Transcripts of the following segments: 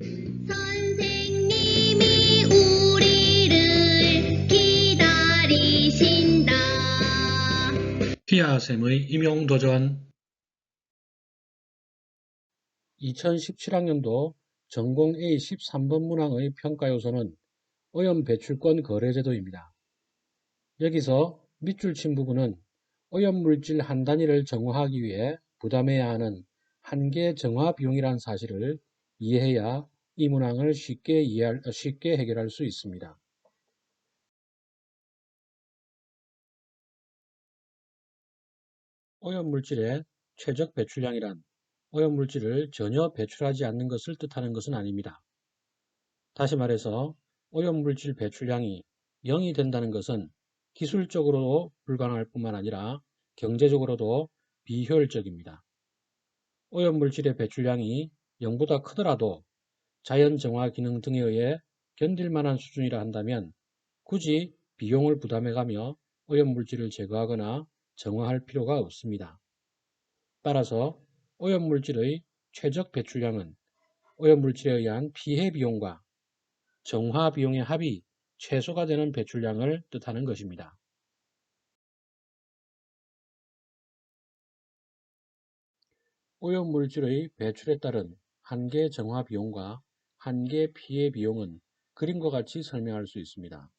선생님이 우리를 기다리신다. 피아쌤의 임용도전 2017학년도 전공 A 13번 문항의 평가 요소는 오염 배출권 거래제도입니다. 여기서 밑줄 친 부분은 오염물질 한 단위를 정화하기 위해 부담해야 하는 한계 정화 비용이란 사실을 이해해야 이 문항을 쉽게 이해할, 쉽게 해결할 수 있습니다. 오염물질의 최적 배출량이란 오염물질을 전혀 배출하지 않는 것을 뜻하는 것은 아닙니다. 다시 말해서 오염물질 배출량이 0이 된다는 것은 기술적으로도 불가능할 뿐만 아니라 경제적으로도 비효율적입니다. 오염물질의 배출량이 0보다 크더라도 자연정화 기능 등에 의해 견딜 만한 수준이라 한다면 굳이 비용을 부담해가며 오염물질을 제거하거나 정화할 필요가 없습니다. 따라서 오염물질의 최적 배출량은 오염물질에 의한 피해 비용과 정화 비용의 합이 최소가 되는 배출량을 뜻하는 것입니다. 오염물질의 배출에 따른 한계 정화 비용과 한계 피해 비용은 그림과 같이 설명할 수 있습니다.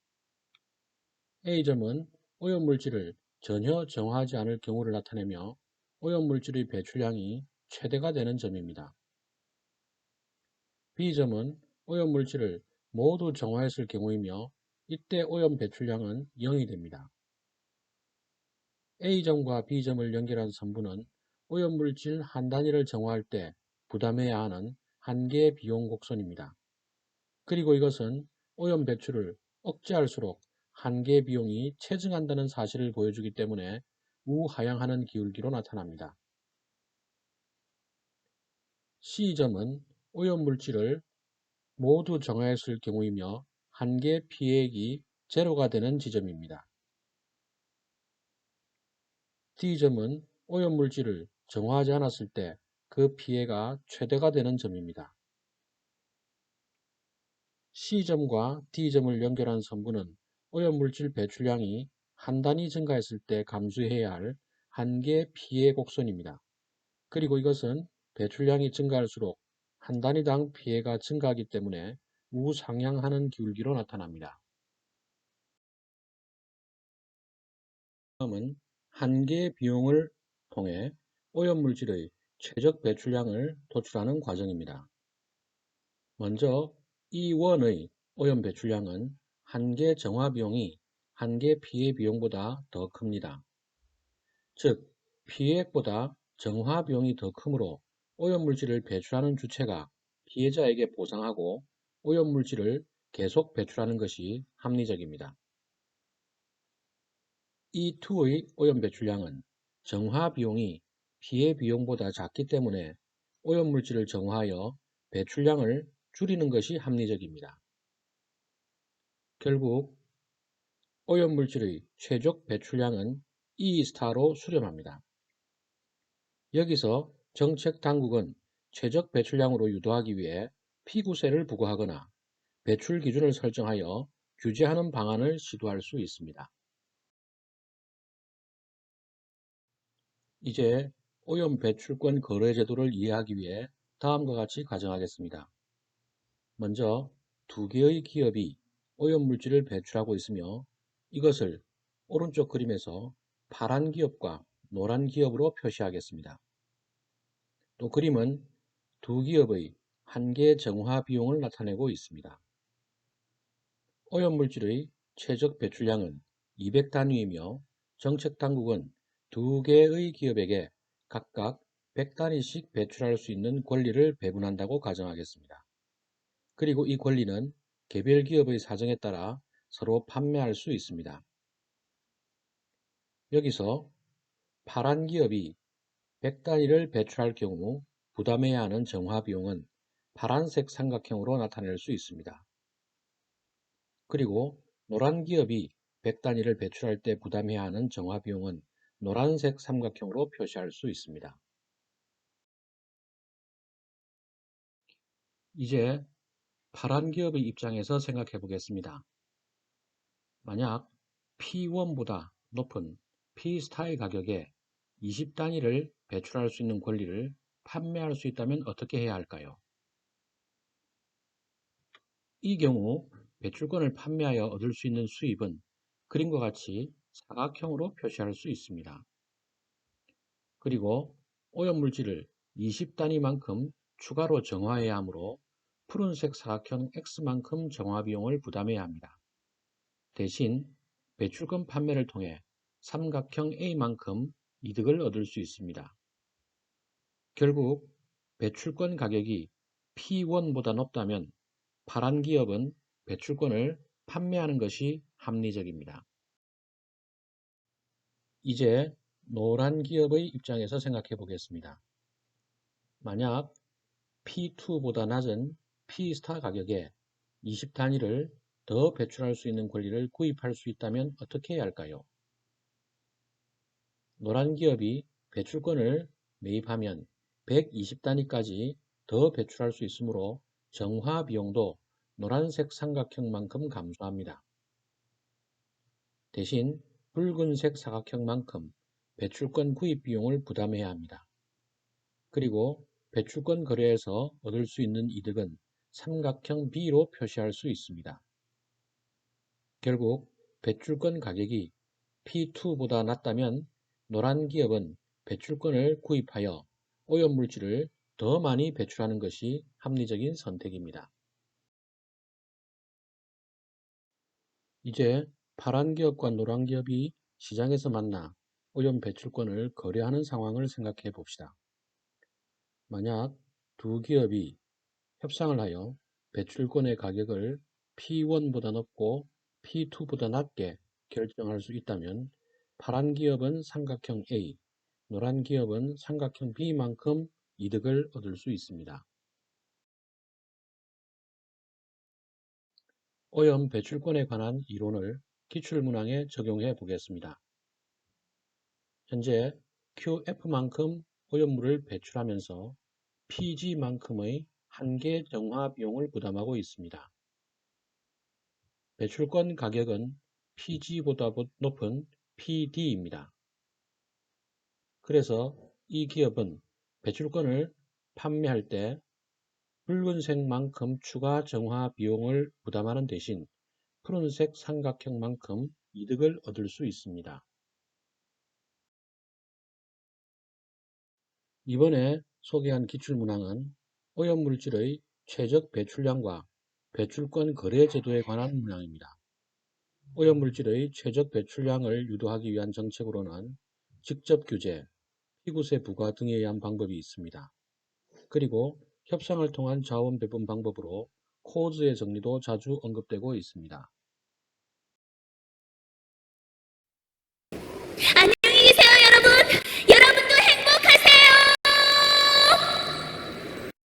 A점은 오염물질을 전혀 정화하지 않을 경우를 나타내며 오염물질의 배출량이 최대가 되는 점입니다. B점은 오염물질을 모두 정화했을 경우이며 이때 오염 배출량은 0이 됩니다. A점과 B점을 연결한 선분은 오염물질 한 단위를 정화할 때 부담해야 하는 한계 비용 곡선입니다. 그리고 이것은 오염 배출을 억제할수록 한계 비용이 체증한다는 사실을 보여주기 때문에 우하향하는 기울기로 나타납니다. C점은 오염 물질을 모두 정화했을 경우이며 한계 피해액이 제로가 되는 지점입니다. D점은 오염 물질을 정화하지 않았을 때 그 피해가 최대가 되는 점입니다. C점과 D점을 연결한 선분은 오염물질 배출량이 한 단위 증가했을 때 감수해야 할 한계 피해 곡선입니다. 그리고 이것은 배출량이 증가할수록 한 단위당 피해가 증가하기 때문에 우상향하는 기울기로 나타납니다. 다음은 한계 비용을 통해 오염물질의 최적 배출량을 도출하는 과정입니다. 먼저 E1의 오염 배출량은 한계 정화 비용이 한계 피해 비용보다 더 큽니다. 즉, 피해액보다 정화 비용이 더 크므로 오염물질을 배출하는 주체가 피해자에게 보상하고 오염물질을 계속 배출하는 것이 합리적입니다. E2의 오염 배출량은 정화 비용이 피해 비용보다 작기 때문에 오염물질을 정화하여 배출량을 줄이는 것이 합리적입니다. 결국 오염물질의 최적 배출량은 E 스타로 수렴합니다. 여기서 정책 당국은 최적 배출량으로 유도하기 위해 피구세를 부과하거나 배출 기준을 설정하여 규제하는 방안을 시도할 수 있습니다. 이제 오염 배출권 거래 제도를 이해하기 위해 다음과 같이 가정하겠습니다. 먼저 두 개의 기업이 오염물질을 배출하고 있으며 이것을 오른쪽 그림에서 파란 기업과 노란 기업으로 표시하겠습니다. 또 그림은 두 기업의 한계 정화 비용을 나타내고 있습니다. 오염물질의 최적 배출량은 200단위이며 정책 당국은 두 개의 기업에게 각각 100단위씩 배출할 수 있는 권리를 배분한다고 가정하겠습니다. 그리고 이 권리는 개별 기업의 사정에 따라 서로 판매할 수 있습니다. 여기서 파란 기업이 100단위를 배출할 경우 부담해야 하는 정화 비용은 파란색 삼각형으로 나타낼 수 있습니다. 그리고 노란 기업이 100단위를 배출할 때 부담해야 하는 정화 비용은 노란색 삼각형으로 표시할 수 있습니다. 이제 파란 기업의 입장에서 생각해 보겠습니다. 만약 P1보다 높은 P스타의 가격에 20단위를 배출할 수 있는 권리를 판매할 수 있다면 어떻게 해야 할까요? 이 경우 배출권을 판매하여 얻을 수 있는 수입은 그림과 같이 사각형으로 표시할 수 있습니다. 그리고 오염물질을 20단위만큼 추가로 정화해야 하므로 푸른색 사각형 X만큼 정화 비용을 부담해야 합니다. 대신 배출권 판매를 통해 삼각형 A만큼 이득을 얻을 수 있습니다. 결국 배출권 가격이 P1보다 높다면 파란 기업은 배출권을 판매하는 것이 합리적입니다. 이제 노란 기업의 입장에서 생각해 보겠습니다. 만약 P2보다 낮은 P스타 가격에 20단위를 더 배출할 수 있는 권리를 구입할 수 있다면 어떻게 해야 할까요? 노란 기업이 배출권을 매입하면 120단위까지 더 배출할 수 있으므로 정화 비용도 노란색 삼각형만큼 감소합니다. 대신 붉은색 사각형만큼 배출권 구입 비용을 부담해야 합니다. 그리고 배출권 거래에서 얻을 수 있는 이득은 삼각형 B로 표시할 수 있습니다. 결국 배출권 가격이 P2보다 낮다면 노란 기업은 배출권을 구입하여 오염물질을 더 많이 배출하는 것이 합리적인 선택입니다. 이제 파란 기업과 노란 기업이 시장에서 만나 오염 배출권을 거래하는 상황을 생각해 봅시다. 만약 두 기업이 협상을 하여 배출권의 가격을 P1보다 높고 P2보다 낮게 결정할 수 있다면 파란 기업은 삼각형 A, 노란 기업은 삼각형 B만큼 이득을 얻을 수 있습니다. 오염 배출권에 관한 이론을 기출문항에 적용해 보겠습니다. 현재 QF만큼 오염물을 배출하면서 PG만큼의 한계 정화 비용을 부담하고 있습니다. 배출권 가격은 PG보다 높은 PD입니다. 그래서 이 기업은 배출권을 판매할 때 붉은색만큼 추가 정화 비용을 부담하는 대신 푸른색 삼각형만큼 이득을 얻을 수 있습니다. 이번에 소개한 기출문항은 오염물질의 최적 배출량과 배출권 거래 제도에 관한 문항입니다. 오염물질의 최적 배출량을 유도하기 위한 정책으로는 직접 규제, 피구세 부과 등에 의한 방법이 있습니다. 그리고 협상을 통한 자원 배분 방법으로 코즈의 정리도 자주 언급되고 있습니다.